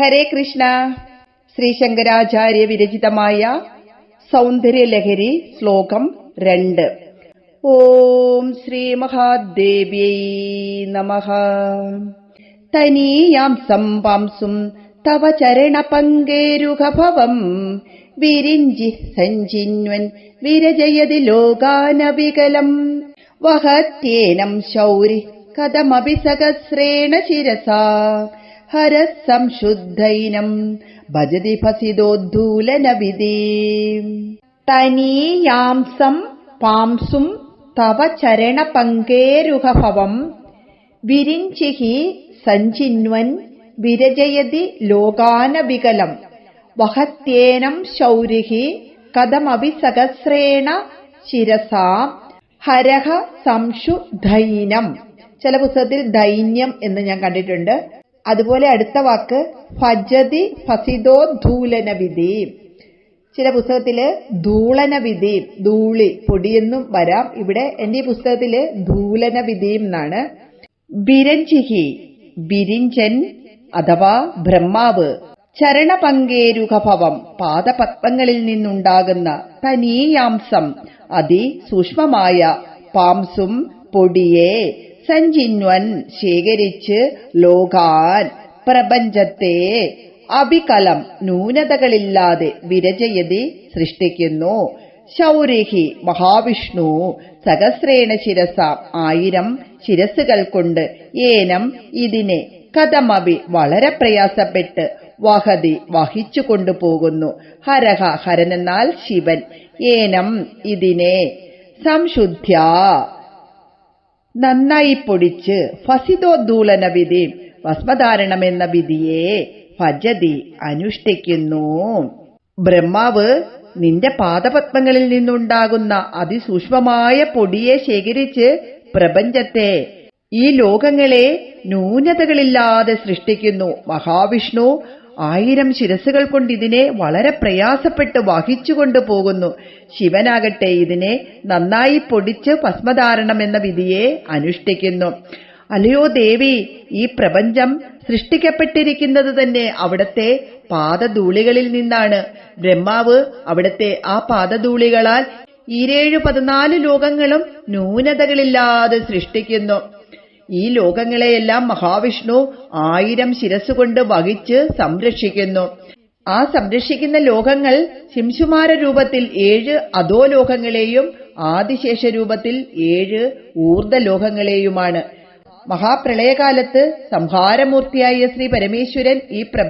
ഹരേ കൃഷ്ണ. ശ്രീ ശങ്കരാചാര്യ വിരചിതമായ സൗന്ദര്യലഹരി ശ്ലോകം രണ്ട്. ഓം ശ്രീ മഹാദേവ്യൈ നമ. തനീയാം സംപാംസും തവ ചരണപങ്കേരുഹഭവം. വിരിഞ്ചി സഞ്ചിന്വൻ വിരജയതി ലോകാനവികലം. വഹത്യേനം ശൗരി കഥമപി സഹസ്രേണ ശിരസാ. ഹരഃ സംശുദ്ധൈനം ഭജതി ഭസിതോദ്ധൂലനവിധി തനീയാംസം പാംസും തവ ചരണപങ്കേരുഹഭവം വിരിഞ്ചിഹി സഞ്ചിന്വൻ വിരജയതി ലോകാനവികലം വഹത്യേനം ശൗരിഹി കഥമപി സഹസ്രേണ ശിരസാ ഹരഹ സംശുദ്ധൈനം ചില പുസ്തകത്തിൽ ദൈന്യം എന്ന് ഞാൻ കണ്ടിട്ടുണ്ട്. അതുപോലെ അടുത്ത വാക്ക് ഫജതി ഫസിദോ ധൂലനവിധി. ചില പുസ്തകത്തിൽ ധൂളനവിധി ധൂളി പൊടിയെന്നും വരാം. ഇവിടെ എന്റെ ഈ പുസ്തകത്തിൽ ധൂലനവിധിയും എന്നാണ്. ബിരഞ്ചിഹി ബിരിഞ്ചൻ അഥവാ ബ്രഹ്മാവ്. ചരണപങ്കേരുഖഭവം പാദപത്മങ്ങളിൽ നിന്നുണ്ടാകുന്ന തനീയാംസം അതിസൂക്ഷ്മമായ പാംസും പൊടിയെ. സഞ്ചിന്വൻ ശേഖരിച്ച് ലോകാൻ പ്രപഞ്ചത്തെ അഭികലം ന്യൂനതകളില്ലാതെ വിരജയതി സൃഷ്ടിക്കുന്നു. ശൗരിഹി മഹാവിഷ്ണു സഹസ്രേണ ശിരസ ആയിരം ശിരസുകൾ കൊണ്ട് ഏനം ഇതിനെ കഥമവി വളരെ പ്രയാസപ്പെട്ട് വഹതി വഹിച്ചു കൊണ്ടുപോകുന്നു ഹരഹ ഹരനെന്നാൽ ശിവൻ. ഏനം ഇതിനെ സംശുദ്ധ്യ നന്നായി പൊടിച്ച് ഫസിദോദ്ദൂലന വിധി ഭസ്മധാരണം എന്ന വിധിയെ ഭജതി അനുഷ്ഠിക്കുന്നു. ബ്രഹ്മാവ് നിന്റെ പാദപത്മങ്ങളിൽ നിന്നുണ്ടാകുന്ന അതിസൂക്ഷ്മമായ പൊടിയെ ശേഖരിച്ച് പ്രപഞ്ചത്തെ ഈ ലോകങ്ങളെ ന്യൂനതകളില്ലാതെ സൃഷ്ടിക്കുന്നു. മഹാവിഷ്ണു ആയിരം ശിരസുകൾ കൊണ്ട് ഇതിനെ വളരെ പ്രയാസപ്പെട്ട് വഹിച്ചുകൊണ്ടു പോകുന്നു. ശിവനാകട്ടെ ഇതിനെ നന്നായി പൊടിച്ച് ഭസ്മധാരണം എന്ന വിധിയെ അനുഷ്ഠിക്കുന്നു. അലയോ ദേവി ഈ പ്രപഞ്ചം സൃഷ്ടിക്കപ്പെട്ടിരിക്കുന്നത് തന്നെ അവിടത്തെ പാദധൂളികളിൽ നിന്നാണ്. ബ്രഹ്മാവ് അവിടത്തെ ആ പാദധൂളികളാൽ ഈരേഴു പതിനാല് ലോകങ്ങളും ന്യൂനതകളില്ലാതെ സൃഷ്ടിക്കുന്നു. ഈ ലോകങ്ങളെയെല്ലാം മഹാവിഷ്ണു ആയിരം ശിരസുകൊണ്ട് വഹിച്ച് സംരക്ഷിക്കുന്നു. ആ സംരക്ഷിക്കുന്ന ലോകങ്ങൾ ശിംശുമാര രൂപത്തിൽ ഏഴ് അധോ ലോകങ്ങളെയും ആദിശേഷ രൂപത്തിൽ ഏഴ് ഊർദ്ധ ലോകങ്ങളെയുമാണ് മഹാപ്രളയകാലത്ത് സംഹാരമൂർത്തിയായ ശ്രീ പരമേശ്വരൻ ഈ